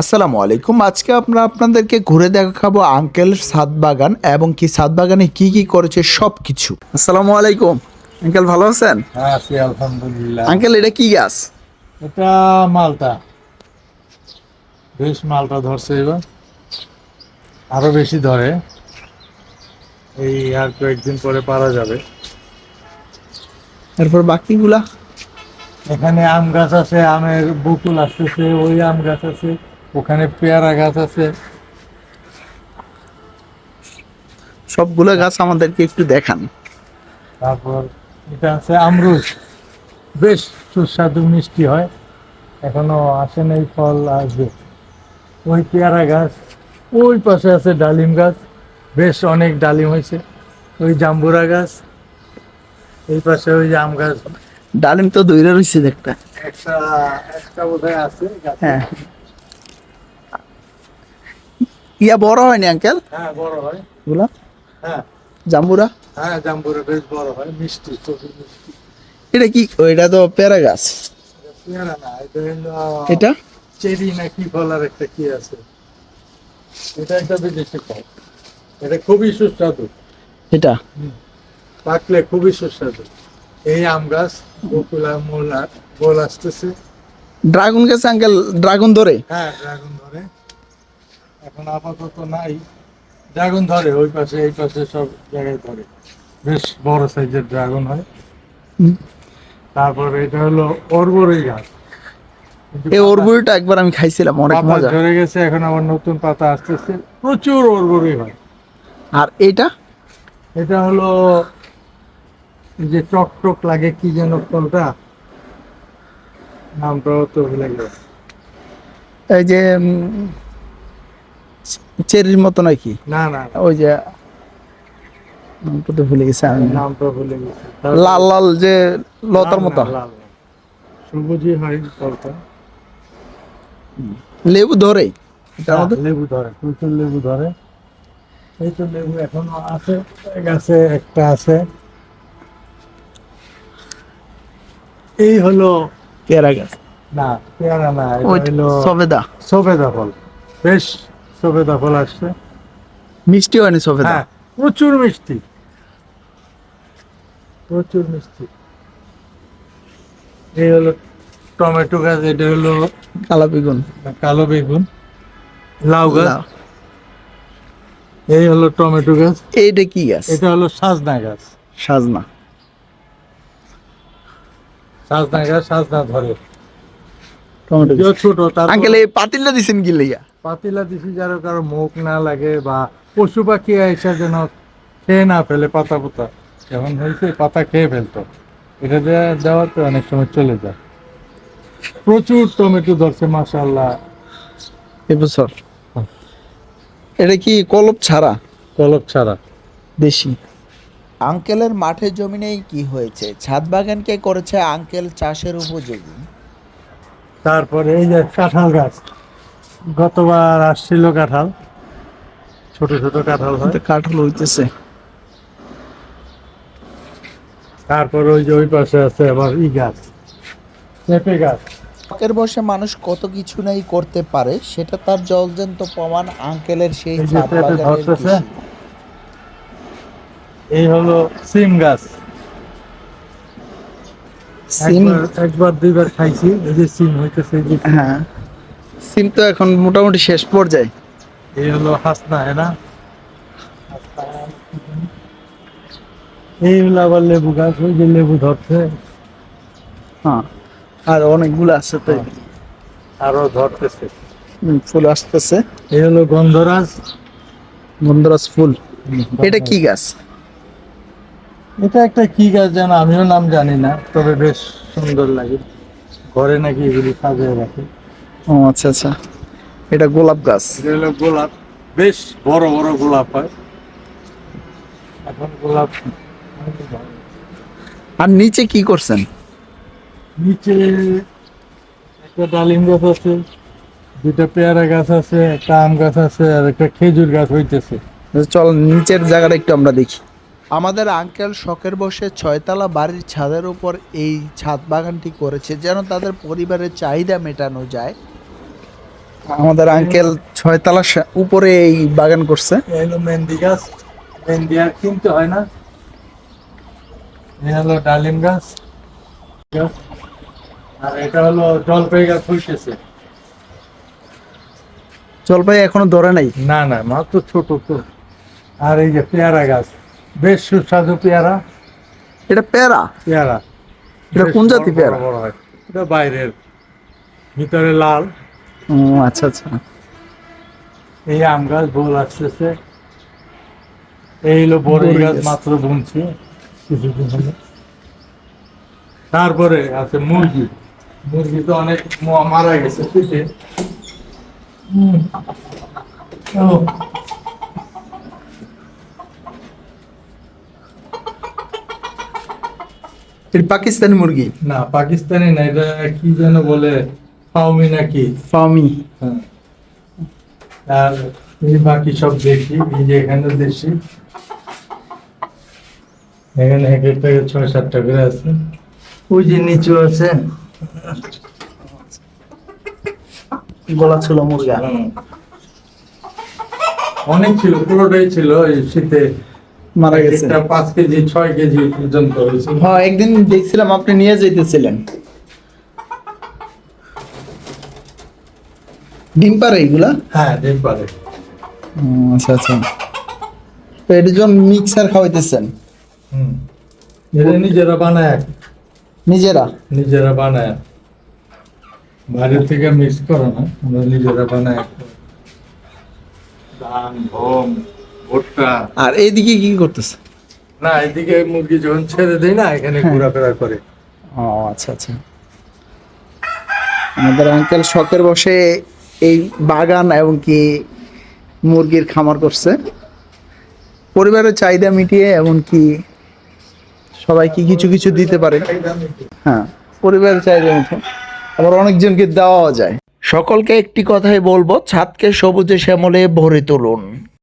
আসসালামু আলাইকুম। আজকে আমরা আপনাদেরকে ঘুরে দেখাবো আঙ্কেল সাত বাগান এবং কি সাত বাগানে কি কি করেছে সব কিছু আসসালামু আলাইকুম। আঙ্কেল ভালো আছেন? হ্যাঁ আছি আলহামদুলিল্লাহ। আঙ্কেল এটা কি গাছ? এটা মালটা। বেশ মালটা ধরছে এবার। আরও বেশি ধরে। এই আর কয়েকদিন পরে পারা যাবে। এরপর বাকিগুলা? এখানে আম গাছ আছে আমের বকুল আসতেছে ওই আম গাছ আছে। ওখানে পেয়ারা গাছ আছে। সবগুলো গাছ আমাদেরকে একটু দেখান। তারপর এটা আছে আমরুজ বেশ সুস্বাদু মিষ্টি হয়। এখনও আসে নাই ফল আসবে। ওই পেয়ারা গাছ ওই পাশে আছে ডালিম গাছ। বেশ অনেক ডালিম হয়েছে। ওই জাম্বুরা গাছ এই পাশে ওই যে আম গাছ। ডালিম তো দইরা রয়েছে একটা একটা একটা বোধহয় আছে। হ্যাঁ। ইয়া বড় হয়নি আঙ্কেল হ্যাঁ বড় হয়। গুলা হ্যাঁ। জাম্বুরা? হ্যাঁ জাম্বুরা বেশ বড় হয় মিষ্টি খুবই মিষ্টি। এটা কি ও, এটা তো পেয়ারা গাছ? পেয়ারা না এটা হলো এটা? চেরি না কি ফল আর একটা কি আছে? এটা একটা বিদেশি ফল। এটা খুবই সুস্বাদু। এটা? পাকলে খুবই সুস্বাদু। এই আম গাছ বকুলা মোলা গোল আসতেছে। ড্রাগন গাছ আঙ্কেল ড্রাগন ধরে? হ্যাঁ ড্রাগন ধরে। এখন আপাতত নাই। ড্রাগন ধরে ওই পাশে এই পাশে সব জায়গায় ধরে। বেশ বড় সাইজের ড্রাগন হয়। তারপর এটা হলো অরবরই গাছ। এই অরবুরিটা একবার আমি খাইছিলাম অনেক মজা। ঝরে গেছে এখন আবার নতুন পাতা আসতেছে। প্রচুর অরবরই হয়। আর এটা? এটা হলো যে টক টক লাগে কি যেন ফলটা? নামটাও তো ভুলে গেছে এই যে চেরির মতো নাকি? না না ওই যে নামটা তো ভুলে গেছে আমি। নামটা ভুলে গেছে। লাল লাল যে লতার মতো। সবুজই হয় লেবু ধরে? লেবু ধরে প্রচুর লেবু ধরে। এই তো লেবু এখনও আছে গাছে একটা আছে। এই হলো পেয়ারা গাছ। না পেয়ারা না সবেদা। সফেদা ফল। বেশ। সফেদা ফল আসছে। মিষ্টি হয়নি সবেদা হ্যাঁ প্রচুর মিষ্টি। প্রচুর মিষ্টি। এই হলো টমেটো গাছ এটা হলো কালা বেগুন। কালো বেগুন লাউ গাছ। এই হলো টমেটো গাছ। এইটা কি গাছ? এটা হলো সাজনা গাছ। সাজনা। সাজনা গাছ সাজনা ধরে। টমেটো ছোট তার আঙ্কেল এই পাতিলটা দিছেন কি লইয়া? পাতিলা দিছি যার কারও মুখ না লাগে বা পশু পাখি এসে যেন খেয়ে না ফেলে পাতা পোতা। যখন হয়েছে পাতা খেয়ে ফেলতো। এটা দেওয়া দেওয়াতে অনেক সময় চলে যায়। প্রচুর টমেটো ধরছে মাসাল্লাহ এবছর এটা কি কলপ ছাড়া? কলপ ছাড়া। দেশি। আঙ্কেলের মাঠের জমিনেই কি হয়েছে? ছাদ বাগানকে করেছে আঙ্কেল চাষের উপযোগী? তারপরে এই যে কাঁঠাল গাছ। গতবার আসছিল কাঁঠাল। ছোট ছোট কাঁঠাল হয়। কাঠল হইতেছে। তারপর ওই যে ওই পাশে আছে আবার ই গাছ। পেঁপে গাছ। শখের বসে মানুষ কত কিছু নাই করতে পারে সেটা তার জলজন্ত প্রমাণ আঙ্কেলের সেই এই ছাদ বাগানের কৃষি। এই হলো সিম গাছ। সিম। একবার- একবার দুইবার খাইছি এই যে সিম হইতেছে এই যে হ্যাঁ। সিম তো এখন মোটামুটি শেষ পর্যায়ে। এই হলো হাসনা হ্যাঁ না? এই হলো আবার লেবু গাছ ওই যে লেবু ধরছে। হ্যাঁ আর অনেকগুলো আছে তো। আরও ধরতেছে। ফুল আসতেছে। এই হলো গন্ধরাজ। গন্ধরাজ ফুল। এটা কি গাছ? এটা একটা কি গাছ যেন আমিও নাম জানি না তবে বেশ সুন্দর লাগে। ঘরে নাকি এগুলি সাজিয়ে রাখে। ও আচ্ছা আচ্ছা। এটা গোলাপ গাছ। এটা হলো গোলাপ। বেশ বড় বড় গোলাপ হয়। এখন গোলাপ আর নিচে কি করছেন? নিচে একটা ডালিম গাছ আছে দুটা পেয়ারা গাছ আছে একটা আম গাছ আছে আর একটা খেজুর গাছ হইতেছে। চল নিচের জায়গাটা একটু আমরা দেখি। আমাদের আঙ্কেল শখের বসে ছয়তলা বাড়ির ছাদের উপর এই ছাদ বাগানটি করেছে যেন তাদের পরিবারের চাহিদা মেটানো যায়। আমাদের আঙ্কেল ছয়তলা সা- উপরে এই বাগান করছে। হলো মেহেন্দি গাছ মেহেন্দি আর কিনতে হয় না। হলো ডালিম গাছ। আর এটা হলো জলপাই গাছ হইতেছে। জলপাই এখনও ধরে নাই? না না মাত্র ছোট তো। আর এই যে পেয়ারা গাছ বেশ সুস্বাদু পেয়ারা। এটা পেয়ারা? পেয়ারা। এটা কোন জাতি পেয়ারা? বড় হয়। এটা বাইরের। ভিতরে লাল। ও আচ্ছা আচ্ছা। এই আম গাছ বোল আসতেছে। এই হলো বড়ই গাছ। মাত্র বুনছি কিছুদিন হলো তারপরে আছে মুরগি। মুরগি তো অনেক মারা গেছে ও, পাকিস্তানি মুরগি? না পাকিস্তানি না এটা কি যেন বলে? ফাউমি নাকি? ফার্মি হ্যাঁ। আর এই বাকি সব দেখি এই যে এখানে দেশি এখানে এক একটা ছয় সাতটা করে আছে। ওই যে নিচু আছে। গলা ছিল মুরগা। অনেক ছিল পুরোটাই ছিল এই শীতে। মারা গেছে। পাঁচ কেজি ছয় কেজি পর্যন্ত হয়েছিল। হ্যাঁ একদিন দেখছিলাম আপনি নিয়ে যেতেছিলেন ডিম পারে এইগুলা হ্যাঁ ডিম পারে আচ্ছা আচ্ছা। তো এটার জন্য মিক্সার খাওয়াইতেছেন? হুম। এটা নিজেরা বানায়। নিজেরা? নিজেরা বানায়। বাইরে থেকে মিক্স করো না আমরা নিজেরা বানায়। ধান গম ভুট্টা। আর এইদিকে কি করতেছে? না এইদিকে মুরগি যখন ছেড়ে দেয় না এখানে হ্যাঁ। ঘোরাফেরা করে। ও আচ্ছা আচ্ছা। আমাদের আঙ্কেল শখের বসে এই বাগান এবং কি মুরগির খামার করছে। পরিবারের চাহিদা মিটিয়ে এমনকি সবাইকে কিছু কিছু দিতে পারে। হ্যাঁ পরিবারের চাহিদা মিটিয়ে। আবার অনেকজনকে দেওয়া যায়। সকলকে একটি কথাই বলব, ছাদকে সবুজে শ্যামলে ভরে তুলুন।